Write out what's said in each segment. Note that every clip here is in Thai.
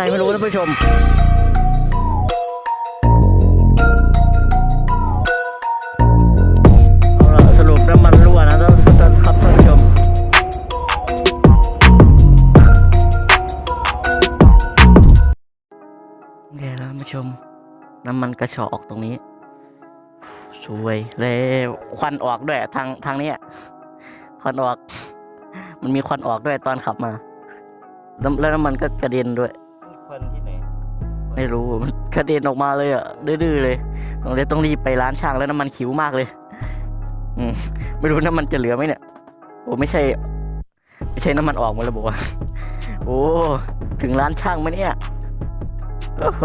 ไรไม่รู้ท่านผู้ชมเอาละสรุปน้ำมันรั่วนะท่านครับท่านผู้ชมเนี่ยนะท่านผู้ชม น้ำมันกระชอออกตรงนี้สวยเลยควันออกด้วยทางทางนี้ควันออก มันมีควันออกด้วยตอนขับมา แล้วน้ำมันก็กระเด็นด้วย ไม่รู้กระเด็นออกมาเลยอะดื้อๆเลยต้องเลยต้องรีบไปร้านช่างแล้วน้ำมันขิวมากเลย อืมไม่รู้น้ำมันจะเหลือไหมเนี่ยโอ้ไม่ใช่ ไม่ใช่น้ำมันออกมาแล้วบอกว่าโอ้ถึงร้านช่างไหมเนี่ยโอ้โห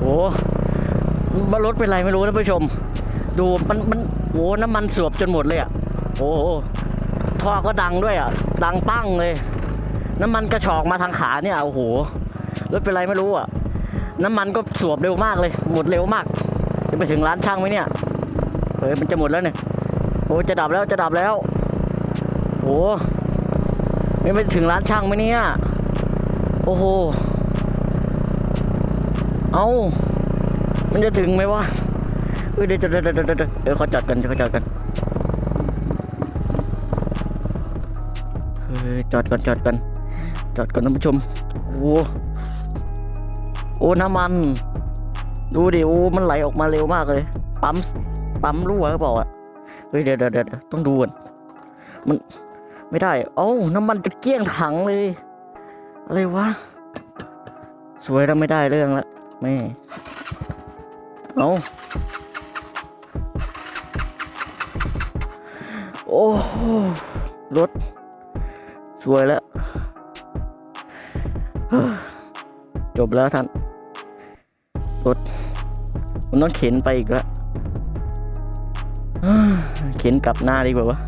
โอ้มารถเป็นไรไม่รู้นะผู้ชม ดูมันมัน โอ้น้ำมันสวบจนหมดเลยอะโอ้โหท่อก็ดังด้วยอะ ดังปั้งเลย น้ำมันกระชอกมาทางขาเนี่ยโอ้โหรถเป็นไรไม่รู้อะ น้ำมันก็สวบเร็วมากเลย หมดเร็วมาก จะไปถึงร้านช่างไหมเนี่ยเฮ้ยมันจะหมดแล้วเนี่ยโอ้จะดับแล้วจะดับแล้วโอ้ไม่ไปถึงร้านช่างไหมเนี่ยโอ้โห เอามันจะถึงไหมวะ เฮ้ยเดี๋ยวเดี๋ยวเดี๋ยวเดี๋ยวเดี๋ยวเขาจอดกันเขาจอดกันเฮ้ยจอดก่อนจอดกันจอดก่อนท่านผู้ชมโอ้โอ้น้ำมัน ดูดิโอ้มันไหลออกมาเร็วมากเลย ปั๊มปั๊มรั่วหรือเปล่าอะเฮ้ยเดี๋ยวเดี๋ยวเดี๋ยวต้องดูก่อนมันไม่ได้เอ้าน้ำมันจะเกี้ยงถังเลยอะไรวะสวยแล้วไม่ได้เรื่องละแม่เอ้า โอ้โหรถ สวยแล้ว จบแล้วท่าน รถมันต้องเข็นไปอีกแล้วเฮ้อเข็นกลับหน้าดีกว่าวะ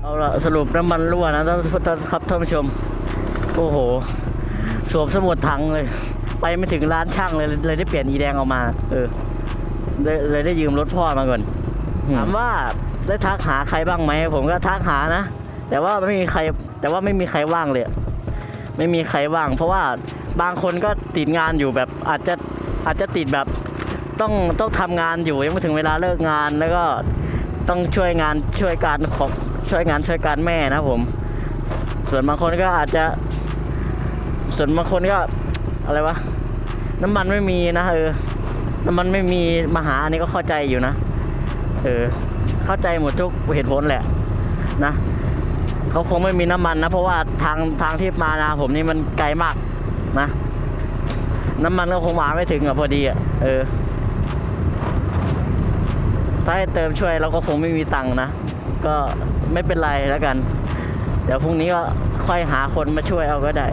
เอาละสรุปน้ำมันรั่วนะท่านครับท่านผู้ชม โอ้โห สวมสมุดถังเลย ไปไม่ถึงร้านช่างเลยเลยได้เปลี่ยนอีแดงออกมา เออ เลยเลยได้ยืมรถพ่อมาก่อน ถามว่าได้ทักหาใครบ้างไหมผมก็ทักหานะ แต่ว่าไม่มีใคร แต่ว่าไม่มีใครว่างเลย ไม่มีใครว่าง เพราะว่าบางคนก็ติดงานอยู่แบบอาจจะอาจจะติดแบบต้องต้องทำงานอยู่ยังไม่ถึงเวลาเลิกงานแล้วก็ต้องช่วยงานช่วยการของช่วยงานช่วยการแม่นะผม ส่วนบางคนก็อาจจะ ส่วนบางคนก็อะไรวะน้ำมันไม่มีนะเออน้ำ มันไม่มีมาหาอันนี้ก็เข้าใจอยู่นะ เออ เข้าใจหมดทุกเหตุผลแหละ นะเขาคงไม่มีน้ำมันนะ เพราะว่าทางทางที่มานาผมนี่มันไกลมากนะ น้ำมันก็คงมาไม่ถึงอะพอดีอะ เออ ถ้าให้เติมช่วยเราก็คงไม่มีตังค์นะ ก็ไม่เป็นไรแล้วกัน เดี๋ยวพรุ่งนี้ก็ค่อยหาคนมาช่วยเอาก็ได้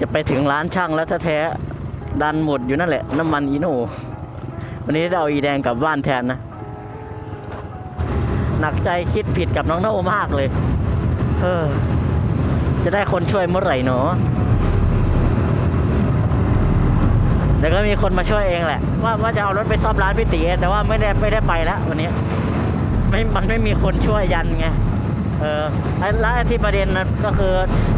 จะไปถึงร้านช่างแล้วแท้ๆดันหมดอยู่นั่นแหละ น้ำมันอีโน่วันนี้ได้เอาอีแดงกลับบ้านแทนนะ หนักใจคิดผิดกับน้องโน่มากเลย เออ จะได้คนช่วยเมื่อไหร่เนาะเดี๋ยวก็มีคนมาช่วยเองแหละ ว่าว่าจะเอารถไปซ่อมร้านพี่ตีแต่ว่าไม่ได้ไม่ได้ไปแล้ววันนี้ไม่มันไม่มีคนช่วยยันไง เออแล้วที่ประเด็นนะก็คือ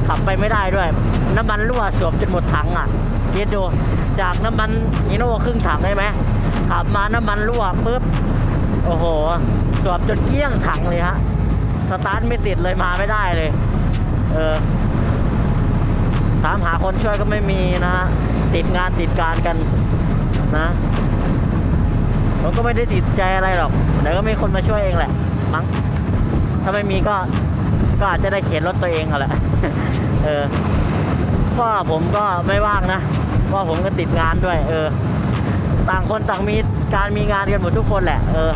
ขับไปไม่ได้ด้วย น้ำมันรั่วสวมจนหมดถังอะคิดดูจากน้ำมันอีโน่ครึ่งถังใช่ไหมขับมาน้ำมันรั่วปุ๊บโอ้โห สวมจนเกี้ยงถังเลยฮะสตาร์ทไม่ติดเลยมาไม่ได้เลย เออถามหาคนช่วยก็ไม่มีนะฮะติดงานติดการกันนะผมก็ไม่ได้ติดใจอะไรหรอกเดี๋ยวก็มีคนมาช่วยเองแหละมั้ง ถ้าไม่มีก็ก็อาจจะได้เข็นรถตัวเองอะแหละเออพ่อผมก็ไม่ว่างนะพ่อผมก็ติดงานด้วย เออ ต่างคนต่างมีการมีงานกันหมดทุกคนแหละ เออ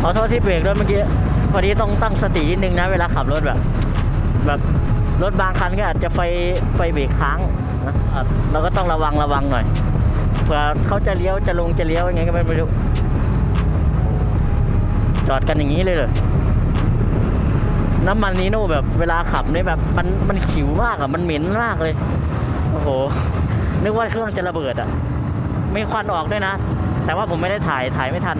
ขอโทษที่เบรกด้วยเมื่อกี้พอดีต้องตั้งสตินิดนึงนะ เวลาขับรถแบบ แบบรถบางคันก็อาจจะไฟไฟเบรกค้างนะอะเราก็ต้องระวังระวังหน่อยเผื่อเขาจะเลี้ยวจะลงจะเลี้ยวยังไงก็ไม่รู้ จอดกันอย่างนี้เลยเหรอน้ำมันนีโน่แบบเวลาขับเนี่ยแบบมันมันขิวมากอะมันเหม็นมากเลย โอ้โห นึกว่าเครื่องจะระเบิดอะไม่ควันออกด้วยนะ แต่ว่าผมไม่ได้ถ่ายถ่ายไม่ทัน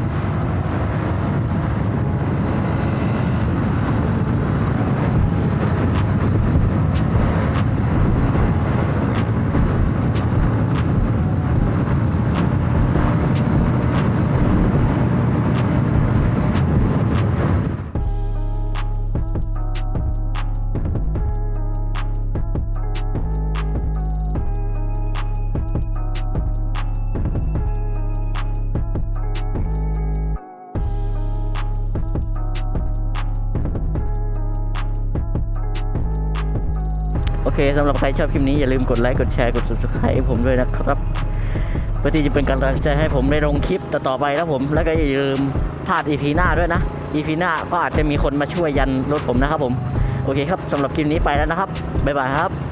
โอเคสำหรับใครชอบคลิปนี้อย่าลืมกดไลค์กดแชร์กด subscribe ให้ผมด้วยนะครับเพื่อที่จะเป็นกำลังใจให้ผมได้ลงคลิปต่อไปนะผม แล้วก็อย่าลืมพลาด EP หน้าด้วยนะ EP หน้าก็อาจจะมีคนมาช่วยยันรถผมนะครับผม โอเคครับสำหรับคลิปนี้ไปแล้วนะครับบ๊ายบายครับ